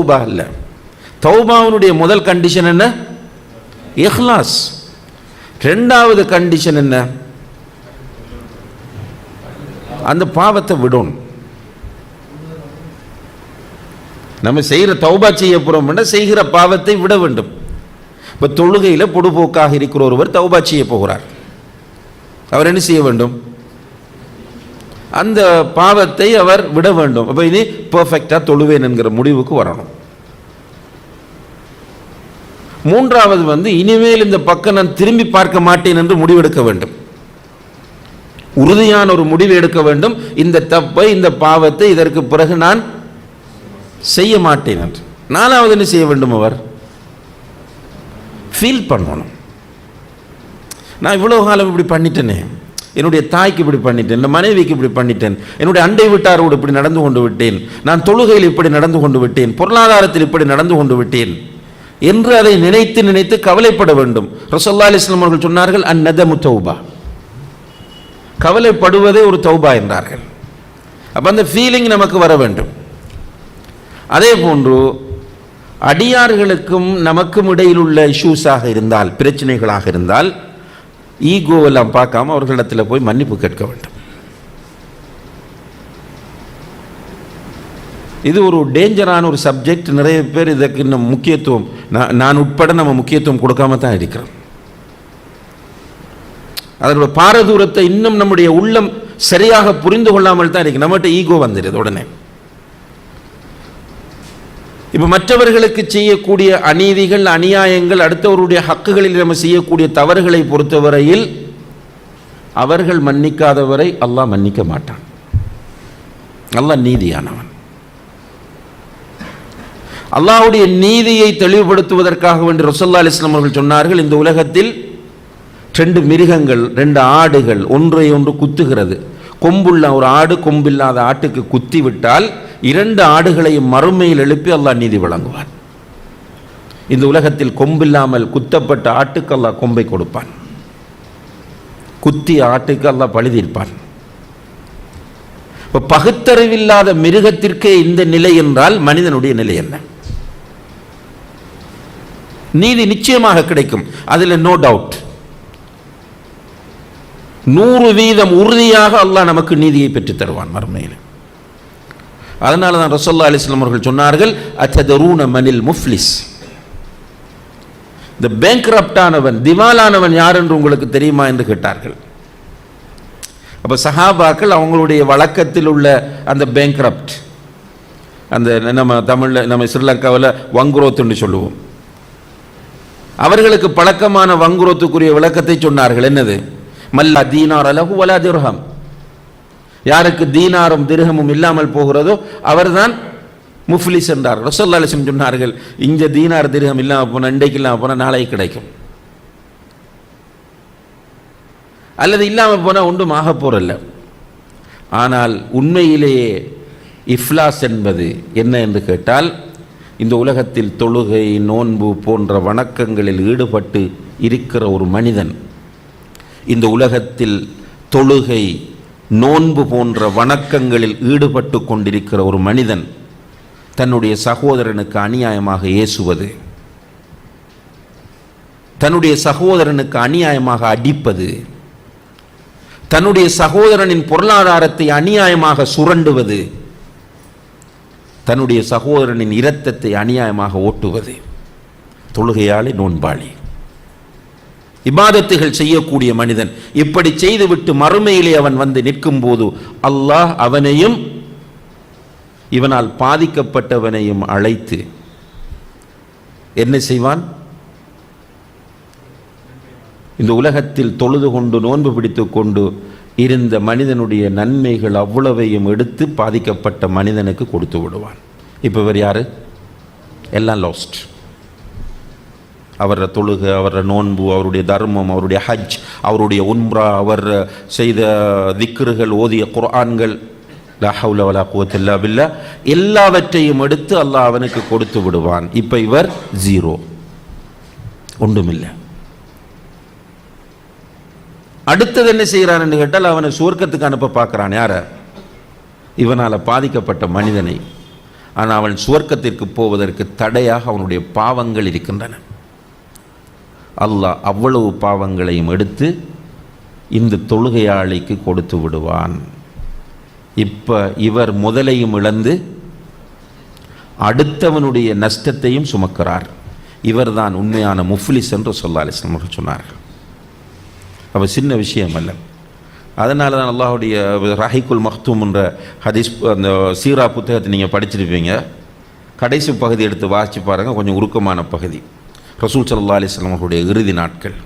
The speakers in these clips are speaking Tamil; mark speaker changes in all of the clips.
Speaker 1: தௌபா இல்லை. தௌபாவினுடைய முதல் கண்டிஷன் என்ன? இஹ்லாஸ். ரெண்டாவது கண்டிஷன் என்ன? அந்த பாவத்தை விடணும். நம்ம செய்கிற தௌபா செய்ய போகிறோம்னா செய்கிற பாவத்தை விட வேண்டும். இப்போ தொழுகையில் பொடுபோக்காக இருக்கிற ஒருவர் தௌபா செய்ய போகிறார். அவர் என்ன செய்ய வேண்டும்? அந்த பாவத்தை அவர் விட வேண்டும். அப்போ இனி பர்ஃபெக்டாக தொழுவேன் என்கிற முடிவுக்கு வரணும். மூன்றாவது வந்து இனிமேல் இந்த பக்கம் நான் திரும்பி பார்க்க மாட்டேன் என்று முடிவெடுக்க வேண்டும். உறுதியான ஒரு முடிவு எடுக்க வேண்டும். இந்த தப்பை இந்த பாவத்தை இதற்கு பிறகு நான் செய்ய மாட்டேன் என்று. நாலாவது என்ன செய்ய வேண்டும் அவர்? ஃபீல் பண்ணணும். நான் இவ்வளோ காலம் இப்படி பண்ணிட்டேனே. என்னுடைய தாய்க்கு இப்படி பண்ணிட்டேன் என் மனைவிக்கு இப்படி பண்ணிட்டேன் என்னுடைய அண்டை வீட்டாரோடு இப்படி நடந்து கொண்டு விட்டேன் நான் தொழுகையில் இப்படி நடந்து கொண்டு விட்டேன் பொருளாதாரத்தில் இப்படி நடந்து கொண்டு விட்டேன் என்று அதை நினைத்து நினைத்து கவலைப்பட வேண்டும். ரசல்லா அலிஸ்லாம் அவர்கள் சொன்னார்கள் அந்நதமு தௌபா. கவலைப்படுவதே ஒரு தௌபா என்றார்கள். அப்போ அந்த ஃபீலிங் நமக்கு வர வேண்டும். அதே போன்று அடியார்களுக்கும் நமக்கும் இடையில் உள்ள இஷ்யூஸாக இருந்தால் பிரச்சனைகளாக இருந்தால் ஈகோவெல்லாம் பார்க்காம அவர்களிடத்தில் போய் மன்னிப்பு கேட்க வேண்டும். இது ஒரு டேஞ்சரான ஒரு சப்ஜெக்ட். நிறைய பேர் இதற்கு இன்னும் முக்கியத்துவம். நான் நான் உட்பட நம்ம முக்கியத்துவம் கொடுக்காம தான் இருக்கிறோம். அதனோட பாரதூரத்தை இன்னும் நம்முடைய உள்ளம் சரியாக புரிந்து கொள்ளாமல் தான் இருக்கு. நம்மகிட்ட ஈகோ வந்துடுது உடனே. இப்போ மற்றவர்களுக்கு செய்யக்கூடிய அநீதிகள் அநியாயங்கள் அடுத்தவருடைய ஹக்குகளில் நம்ம செய்யக்கூடிய தவறுகளை பொறுத்தவரையில் அவர்கள் மன்னிக்காதவரை அல்லாஹ் மன்னிக்க மாட்டான். அல்லாஹ் நீதியானவன். அல்லாஹுடைய நீதியை தெளிவுபடுத்துவதற்காக வேண்டி ரொசல்லா அலிஸ்லாம் அவர்கள் சொன்னார்கள் இந்த உலகத்தில் ரெண்டு மிருகங்கள் ரெண்டு ஆடுகள் ஒன்றை ஒன்று குத்துகிறது. கொம்புள்ள ஒரு ஆடு கொம்பில்லாத ஆட்டுக்கு குத்தி விட்டால் இரண்டு ஆடுகளையும் மறுமையில் எழுப்பி அல்லாஹ் நீதி வழங்குவான். இந்த உலகத்தில் கொம்பில்லாமல் குத்தப்பட்ட ஆட்டுக்கு அல்லாஹ் கொம்பை கொடுப்பான். குத்திய ஆட்டுக்கு அல்லாஹ் பழுதியிருப்பான் இப்போ பகுத்தறிவில்லாத மிருகத்திற்கே இந்த நிலை என்றால் மனிதனுடைய நிலை என்ன? நீதி நிச்சயமாக கிடைக்கும். அதில் நோ டவுட் நூறு வீதம் உறுதியாக அல்லாஹ் நமக்கு நீதியை பெற்றுத் தருவான் மறுமையில். அதனால தான் ரசோல்லா அலிஸ்லாம் அவர்கள் சொன்னார்கள் அச்சதரூன மனில் முஃப்லிஸ். இந்த பேங்க்ரப்டானவன் திவாலானவன் யார் என்று உங்களுக்கு தெரியுமா? என்று கேட்டார்கள். அப்போ சஹாபாக்கள் அவங்களுடைய வழக்கத்தில் உள்ள அந்த பேங்க்ரப்ட் அந்த நம்ம தமிழில் நம்ம ஸ்ரீலங்காவில் வங்குரோத்துன்னு சொல்லுவோம். அவர்களுக்கு பழக்கமான வங்குரோத்துக்குரிய விளக்கத்தை சொன்னார்கள். என்னது? மல்லா தீனார் அலகு வலா திர்ஹம். யாருக்கு தீனாரும் திருகமும் இல்லாமல் போகிறதோ அவர்தான் முஃப்லிஸ் என்றார் ரசோல்லா அலிஸ்லம் சொன்னார்கள் இங்க தீனார் திருகம் இல்லாமல் போனால் இன்றைக்கு இல்லாமல் போனால் நாளைக்கு கிடைக்கும். அல்லது இல்லாமல் போனால் ஒன்றும் ஆக போறல்ல ஆனால் உண்மையிலேயே இஃப்லாஸ் என்பது என்ன என்று கேட்டால் இந்த உலகத்தில் தொழுகை நோன்பு போன்ற வணக்கங்களில் ஈடுபட்டு இருக்கிற ஒரு மனிதன் இந்த உலகத்தில் தொழுகை நோன்பு போன்ற வணக்கங்களில் ஈடுபட்டு கொண்டிருக்கிற ஒரு மனிதன் தன்னுடைய சகோதரனுக்கு அநியாயமாக ஏசுவது தன்னுடைய சகோதரனுக்கு அநியாயமாக அடிப்பது தன்னுடைய சகோதரனின் பொருளாதாரத்தை அநியாயமாக சுரண்டுவது தன்னுடைய சகோதரனின் இரத்தத்தை அநியாயமாக ஓட்டுவது. தொழுகையாளி நோன்பாளி. இபாதத்துகள் செய்யக்கூடிய மனிதன். இப்படி செய்துவிட்டு மறுமையிலே அவன் வந்து நிற்கும் போது அல்லாஹ் அவனையும் இவனால் பாதிக்கப்பட்டவனையும் அழைத்து என்ன செய்வான்? இந்த உலகத்தில் தொழுது கொண்டு நோன்பு பிடித்து கொண்டு இருந்த மனிதனுடைய நன்மைகள் அவ்வளவையும் எடுத்து பாதிக்கப்பட்ட மனிதனுக்கு கொடுத்து விடுவான். இப்போ இவர் யாரு? எல்லாம் லாஸ்ட் அவர தொழுக அவர நோன்பு அவருடைய தர்மம் அவருடைய ஹஜ் அவருடைய உம்ரா அவர் செய்த திக்ருகள் ஓதிய குர்ஆன்கள் லா வலா குவத்தில்லா பில்லா எல்லாவற்றையும் எடுத்து அல்லாஹ் அவனுக்கு கொடுத்து விடுவான். இப்போ இவர் ஜீரோ ஒன்றுமில்லை. அடுத்தது என்ன செய்கிறான்னு கேட்டால் அவனை சுவர்க்கத்துக்கு அனுப்ப பார்க்குறான். யார? இவனால் பாதிக்கப்பட்ட மனிதனை. ஆனால் அவன் சுவர்க்கத்திற்கு போவதற்கு தடையாக அவனுடைய பாவங்கள் இருக்கின்றன. அல்லாஹ் அவ்வளவு பாவங்களையும் எடுத்து இந்த தொழுகையாளிக்கு கொடுத்து விடுவான். இப்போ இவர் முதலையும் இழந்து அடுத்தவனுடைய நஷ்டத்தையும் சுமக்கிறார். இவர்தான் உண்மையான முஃப்லிஸ் என்று சொல்லா அலிஸ்லாம் அவர்கள் சொன்னார்கள். அப்போ சின்ன விஷயம் அல்ல. அதனால தான் அல்லாஹுடைய ரஹிகுல் மஹ்தூம்ன்ற ஹதீஸ் அந்த சீரா புத்தகத்தை நீங்கள் படிச்சிருப்பீங்க. கடைசி பகுதி எடுத்து வாசித்து பாருங்கள் கொஞ்சம் உருக்கமான பகுதி. ரசூல் சல்லா அலிஸ்லாம் அவர்களுடைய இறுதி நாட்கள்.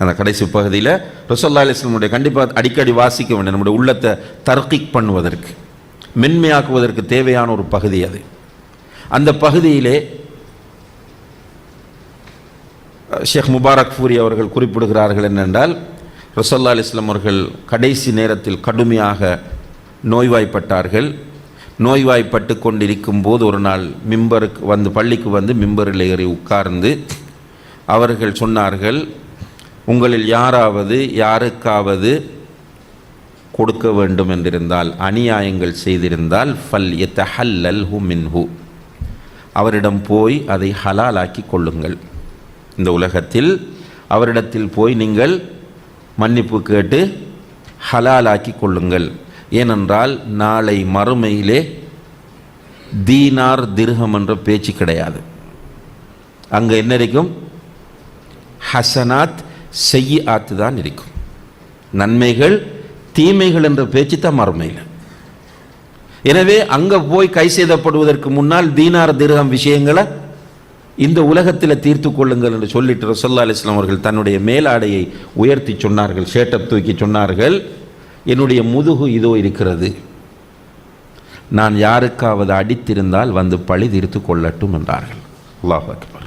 Speaker 1: அந்த கடைசி பகுதியில் ரசோல்லா அலிஸ்லமுடைய கண்டிப்பாக அடிக்கடி வாசிக்க வேண்டும் நம்முடைய உள்ளத்தை தர்க்கிக் பண்ணுவதற்கு மென்மையாக்குவதற்கு தேவையான ஒரு பகுதி அது. அந்த பகுதியிலே ஷேக் முபாரக் பூரி அவர்கள் குறிப்பிடுகிறார்கள் என்னென்றால் ரசோல்லா அலிஸ்லாம் அவர்கள் கடைசி நேரத்தில் கடுமையாக நோய்வாய்ப்பட்டார்கள். நோய்வாய்ப்பட்டு கொண்டிருக்கும் போது ஒரு நாள் மிம்பருக்கு வந்து பள்ளிக்கு வந்து மிம்பரில் ஏறி உட்கார்ந்து அவர்கள் சொன்னார்கள் உங்களில் யாராவது யாருக்காவது கொடுக்க வேண்டும் என்றிருந்தால் அநியாயங்கள் செய்திருந்தால் ஃபல் எத்தஹல்லல் ஹு மின்ஹு. அவரிடம் போய் அதை ஹலாலாக்கி கொள்ளுங்கள். இந்த உலகத்தில் அவரிடத்தில் போய் நீங்கள் மன்னிப்பு கேட்டு ஹலாலாக்கி கொள்ளுங்கள். ஏனென்றால் நாளை மறுமையிலே தீனார் திருகம் என்ற பேச்சு கிடையாது. அங்கே என்ன இருக்கும்? ஹசனாத் செய்ய ஆத்து தான் இருக்கும். நன்மைகள் தீமைகள் என்ற பேச்சு தான் மறுமையில். எனவே அங்கே போய் கை செய்தப்படுவதற்கு முன்னால் தீனார் திருகம் விஷயங்களை இந்த உலகத்தில் தீர்த்து கொள்ளுங்கள் என்று சொல்லிட்டு ரசல்லா அலிஸ்லாம் அவர்கள் தன்னுடைய மேலாடையை உயர்த்தி சொன்னார்கள் ஷேட்டப் தூக்கி சொன்னார்கள். என்னுடைய முதுகு இதோ இருக்கிறது. நான் யாருக்காவது அடித்திருந்தால் வந்து பழி தீர்த்து கொள்ளட்டும் என்றார்கள். அல்லாஹ் அக்பர்.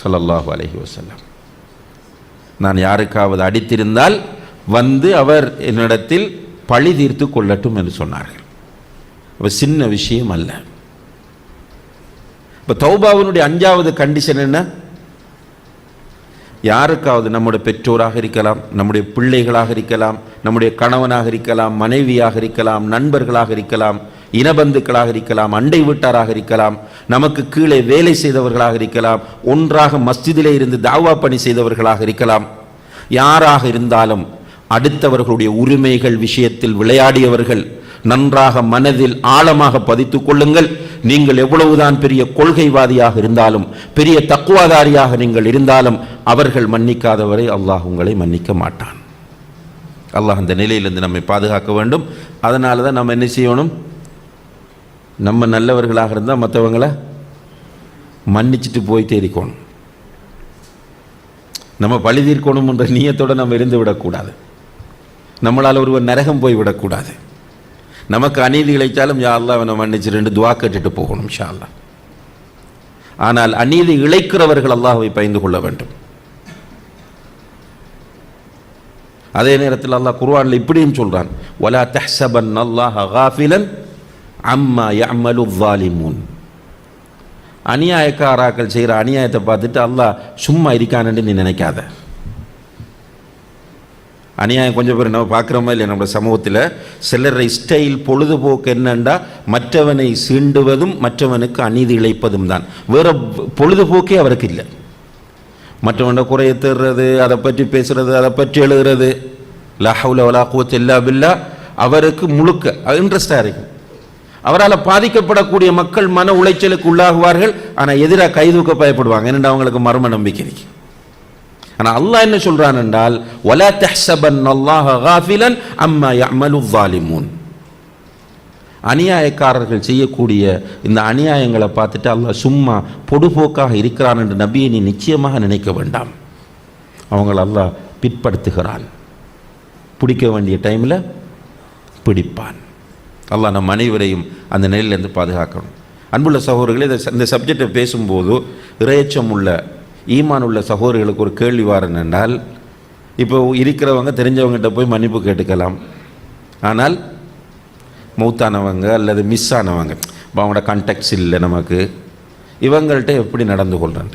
Speaker 1: ஸல்லல்லாஹு அலஹி வஸல்லம். நான் யாருக்காவது அடித்திருந்தால் வந்து அவர் என்னிடத்தில் பழி தீர்த்து கொள்ளட்டும் என்று சொன்னார்கள். அப்ப சின்ன விஷயம் அல்ல. இப்போ தௌபாவினுடைய அஞ்சாவது கண்டிஷன் என்ன? யாருக்காவது நம்முடைய பெற்றோராக இருக்கலாம் நம்முடைய பிள்ளைகளாக இருக்கலாம் நம்முடைய கணவனாக இருக்கலாம் மனைவியாக இருக்கலாம் நண்பர்களாக இருக்கலாம் இனபந்துக்களாக இருக்கலாம் அண்டை வீட்டாராக இருக்கலாம் நமக்கு கீழே வேலை செய்தவர்களாக இருக்கலாம் ஒன்றாக மஸ்ஜிதிலே இருந்து தாவா பணி செய்தவர்களாக இருக்கலாம். யாராக இருந்தாலும் அடுத்தவர்களுடைய உரிமைகள் விஷயத்தில் விளையாடியவர்கள் நன்றாக மனதில் ஆழமாக பதித்துக் கொள்ளுங்கள். நீங்கள் எவ்வளவுதான் பெரிய கொள்கைவாதியாக இருந்தாலும் பெரிய தக்குவாதாரியாக நீங்கள் இருந்தாலும் அவர்கள் மன்னிக்காதவரை அல்லாஹ் உங்களை மன்னிக்க மாட்டான். அல்லாஹ் அந்த நிலையிலிருந்து நம்மை பாதுகாக்க வேண்டும். அதனால தான் நம்ம என்ன செய்யணும்? நம்ம நல்லவர்களாக இருந்தால் மற்றவங்களை மன்னிச்சுட்டு போய் தேடிக்கணும். நம்ம பழி தீர்க்கணும்ன்ற நீயத்தோடு நம்ம இருந்து விடக்கூடாது. நம்மளால் ஒருவர் நரகம் போய் விடக்கூடாது. நமக்கு அநீதி இழைத்தாலும் யாரெல்லாம் அல்லாஹ் அவனை மன்னிச்சு ரெண்டு துவா கேட்டுட்டு போகணும் ஷா ஆனால் அநீதி இழைக்கிறவர்கள் அல்லாஹை பயந்து கொள்ள வேண்டும். அதே நேரத்தில் அல்லாஹ் குர்வானில் இப்படியும் சொல்கிறான் ஒலா தஹ்சபன் அல்லாஹ் ஹாஃபிலன் அம்மா யமலு வாலிமூன் அநியாயக்காராக்கள் செய்கிற அநியாயத்தை பார்த்துட்டு அல்லாஹ் சும்மா இருக்கான்னு நீ நினைக்காத. அநியாயம் கொஞ்சம் பேர் நம்ம பார்க்குறோமா இல்லை நம்மளோட சமூகத்தில் சிலரை ஸ்டைல் பொழுதுபோக்கு என்னண்டா? மற்றவனை சீண்டுவதும் மற்றவனுக்கு அநீதி இழைப்பதும் தான். வேறு பொழுதுபோக்கே அவருக்கு இல்லை. மற்றவனோட குறையை தேடுறது அதை பற்றி பேசுகிறது அதை பற்றி எழுதுறது லஹவுல வலா கூத்து இல்லா பில்லா. அவருக்கு முழுக்க இன்ட்ரெஸ்டாக இருக்கும் அவரால் பாதிக்கப்படக்கூடிய மக்கள் மன உளைச்சலுக்கு உள்ளாகுவார்கள். ஆனால் எதிராக கைதூக்க பயப்படுவாங்க. ஏனென்று அவங்களுக்கு மர்ம நம்பிக்கை இருக்கு. ஆனால் அல்லாஹ் என்ன சொல்கிறான் என்றால் ஒலா தஹ்சபன் அல்லாஹ் காஃபிலன் அம்மா யமலு வாலிமூன் அநியாயக்காரர்கள் செய்யக்கூடிய இந்த அநியாயங்களை பார்த்துட்டு அல்லாஹ் சும்மா பொடுபோக்காக இருக்கிறான் என்று நபியை நீ நிச்சயமாக நினைக்க வேண்டாம். அவங்கள அல்லாஹ் பிற்படுத்துகிறான். பிடிக்க வேண்டிய டைமில் பிடிப்பான். அல்லாஹ் நம் அனைவரையும் அந்த நிலையிலேருந்து பாதுகாக்கணும். அன்புள்ள சகோதரர்களே இந்த இந்த சப்ஜெக்டை பேசும்போது இறையச்சம் உள்ள ஈமான் உள்ள சகோதரர்களுக்கு ஒரு கேள்வி வாரன் என்றால் இப்போ இருக்கிறவங்க தெரிஞ்சவங்ககிட்ட போய் மன்னிப்பு கேட்டுக்கலாம். ஆனால் மூத்தானவங்க அல்லது மிஸ் ஆனவங்க இப்போ அவங்களோட கான்டாக்ட்ஸ் இல்லை நமக்கு இவங்கள்ட்ட எப்படி நடந்து கொள்றாங்க?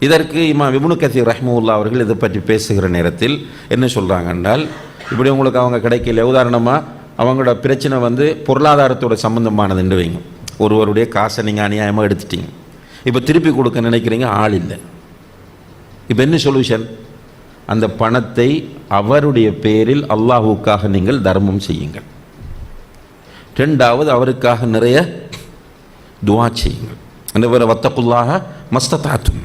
Speaker 1: இதற்கு இமா விபுனு கசீர் ரஹ்மூல்லா அவர்கள் இதை பற்றி பேசுகிற நேரத்தில் என்ன சொல்கிறாங்க என்றால் இப்படி உங்களுக்கு அவங்க கிடைக்கல. உதாரணமாக அவங்களோட பிரச்சனை வந்து பொருளாதாரத்தோட சம்மந்தமானதுன்னு வைங்க. ஒருவருடைய காசை நீங்கள் அநியாயமாக எடுத்துட்டீங்க. இப்போ திருப்பி கொடுக்க நினைக்கிறீங்க ஆள் இல்லை. இப்போ என்ன சொல்யூஷன் அந்த பணத்தை அவருடைய பேரில் அல்லாஹுக்காக நீங்கள் தர்மம் செய்யுங்கள். ரெண்டாவது அவருக்காக நிறைய துவா செய்யுங்கள். அந்த வேறு வத்தக்குள்ளாக மஸ்தத்தாற்றும்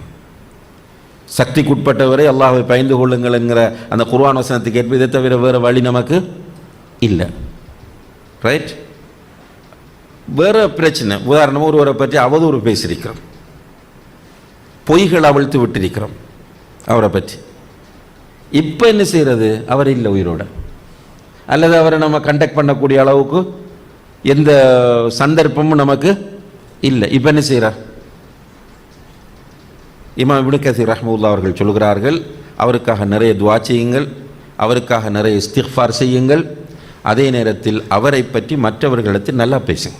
Speaker 1: சக்திக்குட்பட்டவரை அல்லாஹை பயந்து கொள்ளுங்கள்ங்கிற அந்த குர்வான் வசனத்துக்கு ஏற்ப இதை தவிர வேறு வழி நமக்கு இல்லை. ரைட் வேறு பிரச்சனை. உதாரணமாக ஒருவரை பற்றி அவதூறு பேசியிருக்கிறோம். பொய்கள் அவிழ்த்து விட்டிருக்கிறோம் அவரை பற்றி. இப்போ என்ன செய்கிறது? அவர் இல்லை உயிரோட. அல்லது அவரை நம்ம கண்டக்ட் பண்ணக்கூடிய அளவுக்கு எந்த சந்தர்ப்பமும் நமக்கு இல்லை. இப்போ என்ன செய்கிறார்? இமாம் இப்னு கசீர் அவர்கள் சொல்கிறார்கள் அவருக்காக நிறைய துவா செய்யுங்கள் அவருக்காக நிறைய இஸ்திஃபார் செய்யுங்கள் அதே நேரத்தில் அவரை பற்றி மற்றவர்களிடத்தில் நல்லா பேசுங்க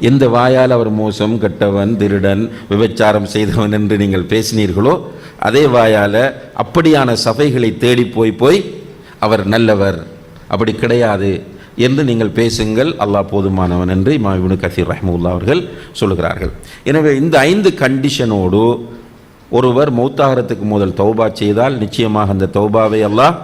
Speaker 1: எந்த வாயால் அவர் மோசம் கெட்டவன் திருடன் விபச்சாரம் செய்தவன் என்று நீங்கள் பேசினீர்களோ அதே வாயால் அப்படியான சபைகளை தேடி போய் போய் அவர் நல்லவர் அப்படி கிடையாது. என்று நீங்கள் பேசுங்கள். அல்லாஹ் போதுமானவன் என்று இமாம் கசீர் ரஹமுல்லா அவர்கள் சொல்கிறார்கள் எனவே இந்த ஐந்து கண்டிஷனோடு ஒருவர் மௌத்தாகிறதுக்கு முதல் தௌபா செய்தால் நிச்சயமாக அந்த தௌபாவை எல்லாம்